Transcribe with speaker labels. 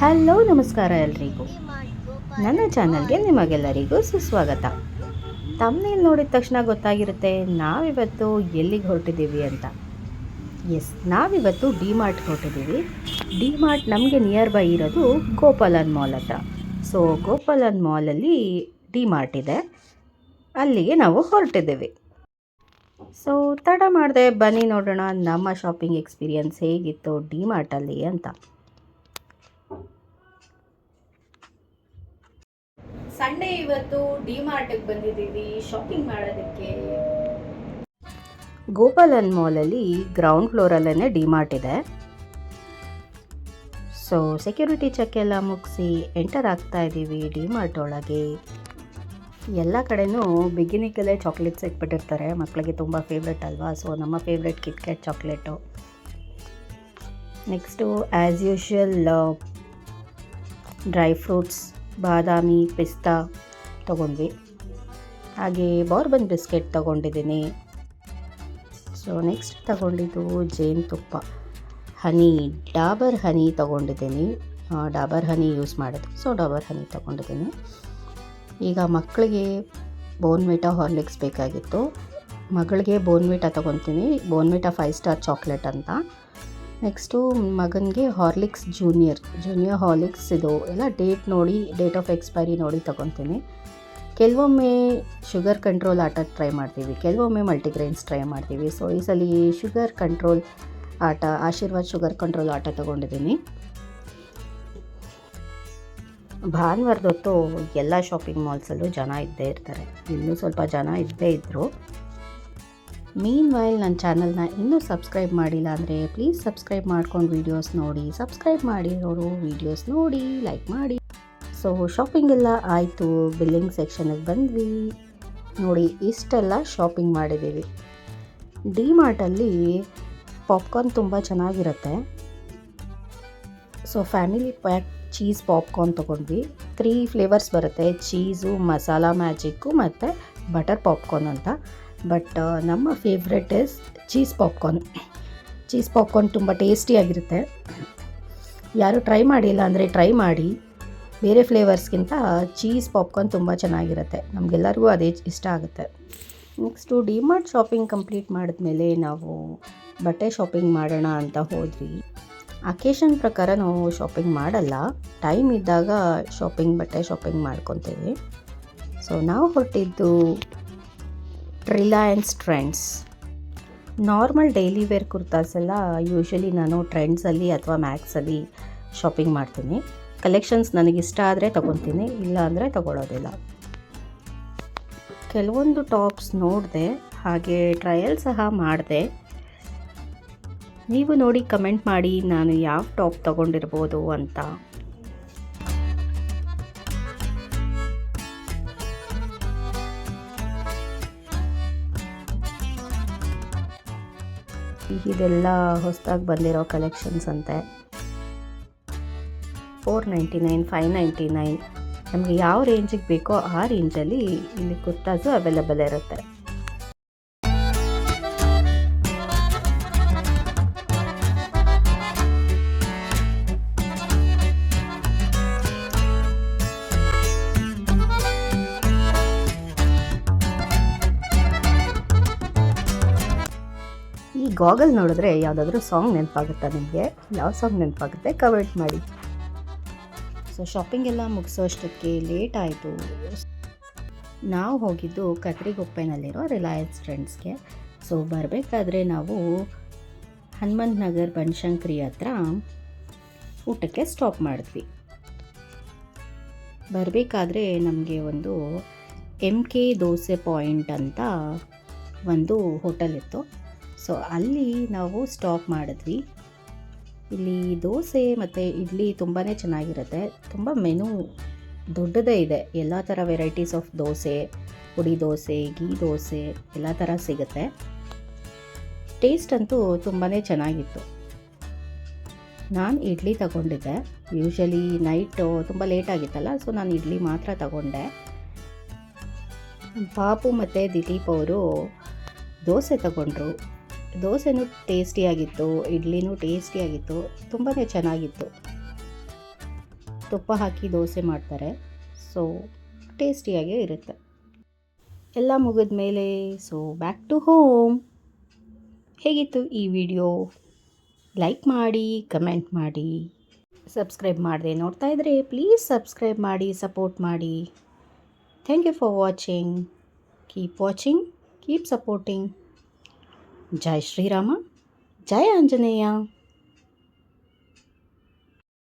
Speaker 1: Hello, ನಮಸ್ಕಾರ ಎಲ್ರಿಗೂ. ನನ್ನ ಚಾನಲ್ಗೆ ನಿಮಗೆಲ್ಲರಿಗೂ ಸುಸ್ವಾಗತ. ತಮ್ಮನೇಲಿ ನೋಡಿದ ತಕ್ಷಣ ಗೊತ್ತಾಗಿರುತ್ತೆ, ನಾವಿವತ್ತು ಎಲ್ಲಿಗೆ ಹೊರಟಿದ್ದೀವಿ ಅಂತ. ಎಸ್ ನಾವಿವತ್ತು ಡಿ ಮಾರ್ಟ್ಗೆ ಹೊರಟಿದ್ದೀವಿ. ಡಿ ಮಾರ್ಟ್ ನಮಗೆ ನಿಯರ್ ಬೈ ಇರೋದು ಗೋಪಾಲನ್ ಮಾಲ್ ಹತ್ರ. ಸೊ ಗೋಪಾಲನ್ ಮಾಲಲ್ಲಿ ಡಿ ಮಾರ್ಟ್ ಇದೆ. ಅಲ್ಲಿಗೆ ನಾವು ಹೊರಟಿದ್ದೀವಿ. ಸೊ ತಡ ಮಾಡಿದೆ ಬನ್ನಿ ನೋಡೋಣ, ನಮ್ಮ ಶಾಪಿಂಗ್ ಎಕ್ಸ್ಪೀರಿಯನ್ಸ್ ಹೇಗಿತ್ತು ಡಿ ಮಾರ್ಟಲ್ಲಿ ಅಂತ. ಸಂಡೇ ಇವತ್ತು ಡಿ ಮಾರ್ಟಿಗೆ ಬಂದಿದ್ದೀವಿ ಶಾಪಿಂಗ್ ಮಾಡೋದಕ್ಕೆ. ಗೋಪಾಲನ್ ಮಾಲಲ್ಲಿ ಗ್ರೌಂಡ್ ಫ್ಲೋರಲ್ಲೇ ಡಿ ಮಾರ್ಟ್ ಇದೆ. ಸೊ ಸೆಕ್ಯೂರಿಟಿ ಚೆಕ್ ಎಲ್ಲ ಮುಗಿಸಿ ಎಂಟರ್ ಆಗ್ತಾ ಇದ್ದೀವಿ ಡಿ ಮಾರ್ಟ್ ಒಳಗೆ. ಎಲ್ಲ ಕಡೆನೂ ಬಿಗಿನಿಗಲ್ಲೇ ಚಾಕ್ಲೇಟ್ಸ್ ಇಟ್ಬಿಟ್ಟಿರ್ತಾರೆ. ಮಕ್ಕಳಿಗೆ ತುಂಬ ಫೇವ್ರೆಟ್ ಅಲ್ವಾ? ಸೊ ನಮ್ಮ favourite KitKat chocolate next as usual dry fruits ಬಾದಾಮಿ ಪಿಸ್ತಾ ತಗೊಂಡ್ವಿ. ಹಾಗೆ ಬಾರ್ಬನ್ ಬಿಸ್ಕೆಟ್ ತೊಗೊಂಡಿದ್ದೀನಿ. ಸೊ ನೆಕ್ಸ್ಟ್ ತಗೊಂಡಿದ್ದು ಜೇನುತುಪ್ಪ ಹನಿ, ಡಾಬರ್ ಹನಿ ತಗೊಂಡಿದ್ದೀನಿ. ಡಾಬರ್ ಹನಿ ಯೂಸ್ ಮಾಡೋದು ಸೊ ಡಾಬರ್ ಹನಿ ತೊಗೊಂಡಿದ್ದೀನಿ. ಈಗ ಮಕ್ಕಳಿಗೆ ಬೋನ್ವಿಟಾ ಹಾರ್ಲಿಕ್ಸ್ ಬೇಕಾಗಿತ್ತು. ಮಗಳಿಗೆ ಬೋನ್ವಿಟಾ ತೊಗೊತೀನಿ. ಬೋನ್ವಿಟಾ ಫೈವ್ ಸ್ಟಾರ್ ಚಾಕ್ಲೇಟ್ ಅಂತ. ನೆಕ್ಸ್ಟು ಮಗನಿಗೆ ಹಾರ್ಲಿಕ್ಸ್ ಜೂನಿಯರ್ ಜೂನಿಯರ್ ಹಾರ್ಲಿಕ್ಸ್ ಇದು ಎಲ್ಲ ಡೇಟ್ ನೋಡಿ, ಡೇಟ್ ಆಫ್ ಎಕ್ಸ್ಪೈರಿ ನೋಡಿ ತೊಗೊತೀನಿ ಕೆಲವೊಮ್ಮೆ ಶುಗರ್ ಕಂಟ್ರೋಲ್ ಆಟ ಟ್ರೈ ಮಾಡ್ತೀವಿ, ಕೆಲವೊಮ್ಮೆ ಮಲ್ಟಿಗ್ರೇನ್ಸ್ ಟ್ರೈ ಮಾಡ್ತೀವಿ. ಸೊ ಈ ಸಲ ಶುಗರ್ ಕಂಟ್ರೋಲ್ ಆಟ, ಆಶೀರ್ವಾದ್ ಶುಗರ್ ಕಂಟ್ರೋಲ್ ಆಟ ತೊಗೊಂಡಿದ್ದೀನಿ. ಭಾನುವಾರದೊತ್ತು ಎಲ್ಲ ಶಾಪಿಂಗ್ ಮಾಲ್ಸಲ್ಲೂ ಜನ ಇದ್ದೇ ಇರ್ತಾರೆ. ಇನ್ನೂ ಸ್ವಲ್ಪ ಜನ ಇದ್ದೇ ಇದ್ದರು ಮೀನ್ ವೈಲ್ ನನ್ನ ಚಾನಲ್ನ ಇನ್ನೂ ಸಬ್ಸ್ಕ್ರೈಬ್ ಮಾಡಿಲ್ಲ ಅಂದರೆ ಪ್ಲೀಸ್ ಸಬ್ಸ್ಕ್ರೈಬ್ ಮಾಡ್ಕೊಂಡು ವೀಡಿಯೋಸ್ ನೋಡಿ. ಸಬ್ಸ್ಕ್ರೈಬ್ ಮಾಡಿರೋರು ವೀಡಿಯೋಸ್ ನೋಡಿ ಲೈಕ್ ಮಾಡಿ. ಸೊ ಶಾಪಿಂಗ್ ಎಲ್ಲ ಆಯಿತು. ಬಿಲ್ಲಿಂಗ್ ಸೆಕ್ಷನಿಗೆ ಬಂದ್ವಿ. ನೋಡಿ, ಇಷ್ಟೆಲ್ಲ ಶಾಪಿಂಗ್ ಮಾಡಿದ್ದೀವಿ. ಡಿ ಮಾರ್ಟಲ್ಲಿ ಪಾಪ್ಕಾರ್ನ್ ತುಂಬ ಚೆನ್ನಾಗಿರುತ್ತೆ. So family pack cheese popcorn ತೊಗೊಂಡ್ವಿ. ತ್ರೀ ಫ್ಲೇವರ್ಸ್ ಬರುತ್ತೆ. ಚೀಸು ಮಸಾಲ ಮ್ಯಾಜಿಕ್ಕು ಮತ್ತು ಬಟರ್ ಪಾಪ್ಕಾರ್ನ್ ಅಂತ. ಬಟ್ ನಮ್ಮ favourite is cheese popcorn cheese popcorn ತುಂಬ ಟೇಸ್ಟಿಯಾಗಿರುತ್ತೆ ಯಾರು ಟ್ರೈ ಮಾಡಿಲ್ಲ ಅಂದರೆ ಟ್ರೈ ಮಾಡಿ. ಬೇರೆ ಫ್ಲೇವರ್ಸ್ಗಿಂತ ಚೀಸ್ ಪಾಪ್ಕಾರ್ನ್ ತುಂಬ ಚೆನ್ನಾಗಿರುತ್ತೆ. ನಮಗೆಲ್ಲರಿಗೂ ಅದೇ ಇಷ್ಟ ಆಗುತ್ತೆ. ನೆಕ್ಸ್ಟು ಡಿಮಾರ್ಟ್ ಶಾಪಿಂಗ್ ಕಂಪ್ಲೀಟ್ ಮಾಡಿದ್ಮೇಲೆ ನಾವು ಬಟ್ಟೆ ಶಾಪಿಂಗ್ ಮಾಡೋಣ ಅಂತ ಹೋದ್ವಿ. ಅಕೇಶನ್ ಪ್ರಕಾರ ನಾವು ಶಾಪಿಂಗ್ ಮಾಡಲ್ಲ. ಟೈಮ್ ಇದ್ದಾಗ ಶಾಪಿಂಗ್ ಬಟ್ಟೆ ಶಾಪಿಂಗ್ ಮಾಡ್ಕೊತೀವಿ. ಸೊ ನಾವು ಹೊರಟಿದ್ದು Reliance Trends normal daily wear kurtas ಎಲ್ಲ ಯೂಶ್ವಲಿ ನಾನು ಟ್ರೆಂಡ್ಸಲ್ಲಿ ಅಥವಾ ಮ್ಯಾಕ್ಸಲ್ಲಿ ಶಾಪಿಂಗ್ ಮಾಡ್ತೀನಿ. ಕಲೆಕ್ಷನ್ಸ್ ನನಗಿಷ್ಟ ಆದರೆ ತೊಗೊತೀನಿ ಇಲ್ಲ ಅಂದರೆ ತೊಗೊಳೋದಿಲ್ಲ ಕೆಲವೊಂದು ಟಾಪ್ಸ್ ನೋಡಿದೆ, ಹಾಗೆ ಟ್ರಯಲ್ ಸಹ ಮಾಡಿದೆ. ನೀವು ನೋಡಿ ಕಮೆಂಟ್ ಮಾಡಿ ನಾನು ಯಾವ ಟಾಪ್ ತೊಗೊಂಡಿರ್ಬೋದು ಅಂತ. ಇದೆಲ್ಲ ಹೊಸದಾಗಿ ಬಂದಿರೋ ಕಲೆಕ್ಷನ್ಸ್ ಅಂತೆ. Four ninety nine five ninety nine ನಮಗೆ ಯಾವ ರೇಂಜಿಗೆ ಬೇಕೋ ಆ ರೇಂಜಲ್ಲಿ ಇಲ್ಲಿ ಕುರ್ತಾಸು ಅವೈಲಬಲ್ ಇರುತ್ತೆ. ಗಾಗಲ್ ನೋಡಿದ್ರೆ ಯಾವುದಾದ್ರೂ ಸಾಂಗ್ ನೆನಪಾಗುತ್ತಾ ನಿಮಗೆ? ಯಾವ ಸಾಂಗ್ ನೆನಪಾಗುತ್ತೆ? ಕಮೆಂಟ್ ಮಾಡಿ. ಸೊ ಶಾಪಿಂಗ್ ಎಲ್ಲ ಮುಗಿಸೋ ಅಷ್ಟಕ್ಕೆ ಲೇಟ್ ಆಯಿತು. ನಾವು ಹೋಗಿದ್ದು ಕತ್ರಿಗೊಪ್ಪೆನಲ್ಲಿರೋ ರಿಲಯನ್ಸ್ ಫ್ರೆಂಡ್ಸ್ಗೆ ಸೊ ಬರಬೇಕಾದ್ರೆ ನಾವು ಹನುಮಂತ್ ನಗರ್ ಬನಶಂಕರಿ ಹತ್ರ ಊಟಕ್ಕೆ ಸ್ಟಾಪ್ ಮಾಡಿದ್ವಿ. ಬರಬೇಕಾದ್ರೆ ನಮಗೆ ಒಂದು ಎಂ ಕೆ ದೋಸೆ ಪಾಯಿಂಟ್ ಅಂತ ಒಂದು ಹೋಟೆಲ್ ಇತ್ತು. ಸೊ ಅಲ್ಲಿ ನಾವು ಸ್ಟಾಪ್ ಮಾಡಿದ್ವಿ. ಇಲ್ಲಿ ದೋಸೆ ಮತ್ತು ಇಡ್ಲಿ ತುಂಬಾ ಚೆನ್ನಾಗಿರುತ್ತೆ. ತುಂಬ ಮೆನು ದೊಡ್ಡದೇ ಇದೆ. ಎಲ್ಲ ಥರ ವೆರೈಟೀಸ್ ಆಫ್ ದೋಸೆ, ಪುಡಿ ದೋಸೆ ಗೀ ದೋಸೆ, ಎಲ್ಲ ಥರ ಸಿಗುತ್ತೆ. ಟೇಸ್ಟ್ ಅಂತೂ ತುಂಬಾ ಚೆನ್ನಾಗಿತ್ತು. ನಾನು ಇಡ್ಲಿ ತಗೊಂಡಿದ್ದೆ. ಯೂಶಲಿ ನೈಟು ತುಂಬ ಲೇಟ್ ಆಗಿತ್ತಲ್ಲ ಸೊ ನಾನು ಇಡ್ಲಿ ಮಾತ್ರ ತಗೊಂಡೆ. ಪಾಪು ಮತ್ತು ದಿಲೀಪ್ ಅವರು ದೋಸೆ ತಗೊಂಡ್ರು. ದೋಸೆನೂ ಟೇಸ್ಟಿಯಾಗಿತ್ತು, ಇಡ್ಲಿನೂ ಟೇಸ್ಟಿಯಾಗಿತ್ತು ತುಂಬಾ ಚೆನ್ನಾಗಿತ್ತು. ತುಪ್ಪ ಹಾಕಿ ದೋಸೆ ಮಾಡ್ತಾರೆ, ಸೊ ಟೇಸ್ಟಿಯಾಗೇ ಇರುತ್ತೆ. ಎಲ್ಲ ಮುಗಿದ ಮೇಲೆ, ಸೊ ಬ್ಯಾಕ್ ಟು ಹೋಮ್. ಹೇಗಿತ್ತು ಈ ವಿಡಿಯೋ? ಲೈಕ್ ಮಾಡಿ, ಕಮೆಂಟ್ ಮಾಡಿ. ಸಬ್ಸ್ಕ್ರೈಬ್ ಮಾಡಿದೆ ನೋಡ್ತಾ ಇದ್ದರೆ ಪ್ಲೀಸ್ ಸಬ್ಸ್ಕ್ರೈಬ್ ಮಾಡಿ, ಸಪೋರ್ಟ್ ಮಾಡಿ. Thank you for watching. Keep watching, keep supporting. जय श्री राम जय आंजनेया।